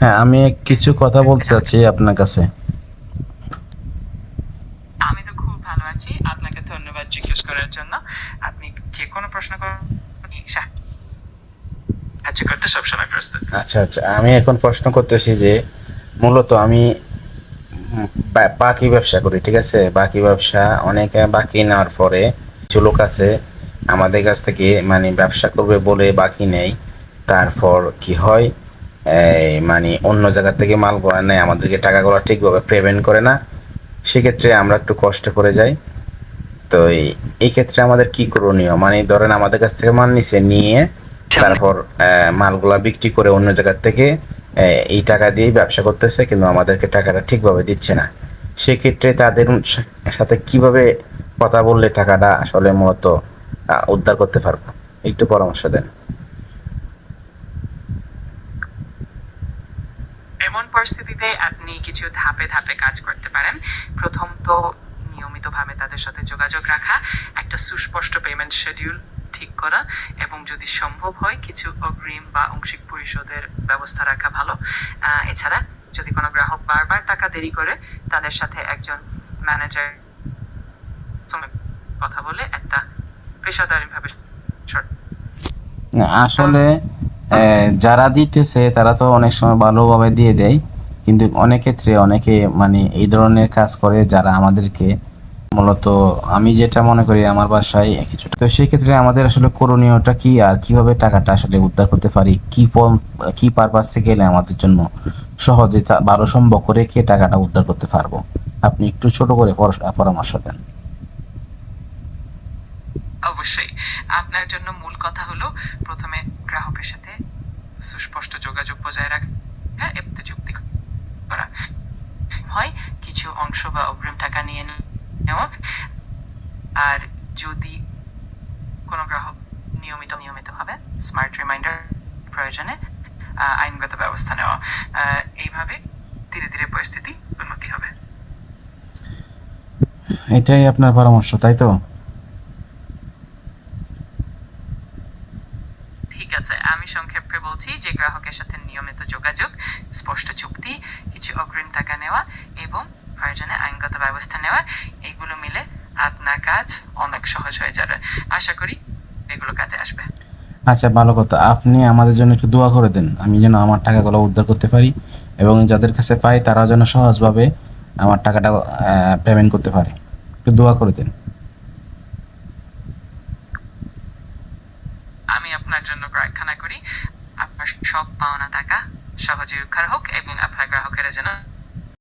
হ্যাঁ আমি কিছু কথা বলতে চাচ্ছি আপনার কাছে। আমি তো খুব ভালো আছি। আপনাকে ধন্যবাদ জিজ্ঞেস করার জন্য। আপনি যে কোনো প্রশ্ন করেন আচ্ছা আচ্ছা আমি এখন প্রশ্ন করতেছি যে মূলত আমি বাকি ব্যবসা করি ঠিক আছে? বাকি ব্যবসা অনেকে বাকি নেওয়ার পরে কিছু লোক আছে আমাদের কাছ থেকে মানে ব্যবসা করবে বলে বাকি নেই। তারপর কি হয়? এই মানে অন্য জায়গা থেকে মাল মালগুলো নেয় আমাদেরকে টাকাগুলো ঠিকভাবে পেমেন্ট করে না। সেক্ষেত্রে আমরা একটু কষ্ট করে যাই। তো এই- ক্ষেত্রে আমাদের কি করণীয়? মানে ধরেন আমাদের কাছ থেকে মাল নিছে, নিয়ে তারপর মালগুলা বিক্রি করে অন্য জায়গার থেকে এই টাকা দিয়েই ব্যবসা করতেছে, কিন্তু আমাদেরকে টাকাটা ঠিকভাবে দিচ্ছে না। সেক্ষেত্রে তাদের সাথে কীভাবে কথা বললে টাকাটা আসলে মূলত উদ্ধার করতে পারব? একটু পরামর্শ দেন। এমন পরিস্থিতিতে আপনি কিছু ধাপে ধাপে কাজ করতে পারেন। প্রথম তো নিয়মিতভাবে তাদের সাথে যোগাযোগ রাখা, একটা সুস্পষ্ট পেমেন্ট শিডিউল ঠিক করা এবং যদি সম্ভব হয় কিছু অগ্রিম বা আংশিক পরিশোধের ব্যবস্থা রাখা ভালো। এছাড়া যদি কোনো গ্রাহক বারবার টাকা দেরি করে, তাদের সাথে একজন ম্যানেজার কথা বলে একটা পেশাদারিভাবে আসলে যারা দিতেছে, তারা তো অনেক সময় ভালোভাবে দিয়ে দেয়। কিন্তু অনেক ক্ষেত্রে অনেকে মানে এই ধরনের কাজ করে যারা আমাদেরকে মূলত, আমি যেটা মনে করি আমার বাসায় কিছুটা। তো সেই ক্ষেত্রে আমাদের আসলে করণীয়টা কি আর কীভাবে টাকাটা আসলে উদ্ধার করতে পারি? কি ফর্ম কি পারপাসে গেলে আমাদের জন্য সহজে তা- ভালো সম্পর্ক রেখে টাকাটা উদ্ধার করতে পারব? আপনি একটু ছোট করে পরামর্শ দেন। অবশ্যই। আপনার জন্য মূল কথা হলো প্রথমে গ্রাহকের সাথে সুস্পষ্ট যোগাযোগ বজায় রাখা এবং চুক্তি করা। হয় কিছু অংশ বা অগ্রিম টাকা নিয়ে নেওয়া। আর যদি কোনো গ্রাহক নিয়মিত নিয়মিত ভাবে স্মার্ট রিমাইন্ডার প্রয়োজনে আইনগত ব্যবস্থা নেওয়া এইভাবে ধীরে ধীরে পরিস্থিতি উন্নতি হবে। এটাই আপনার পরামর্শ, তাই তো? ঠিক আছে, আমি সংক্ষেপে বলছি যে গ্রাহকের সাথে নিয়মিত যোগাযোগ, স্পষ্ট চুক্তি, কিছু অগ্রিম টাকা নেওয়া এবং প্রয়োজনে আইনগত ব্যবস্থা নেওয়া, এগুলো মিলে আপনার কাজ অনেক সহজ হয়ে যাবে। আশা করি এগুলো কাজে আসবে। আচ্ছা ভালো কথা। আপনি আমাদের জন্য একটু দোয়া করে দেন। আমি যেন আমার টাকাগুলো উদ্ধার করতে পারি এবং যাদের কাছে পাই তারা যেন সহজভাবে আমার টাকাটা পেমেন্ট করতে পারে। একটু দোয়া করে দেন। আপনার জন্য প্রার্থনা করি। আপনার সব পাওনা টাকা সহজে উদ্ধার হোক এবং আপনার গ্রাহকেরা যেন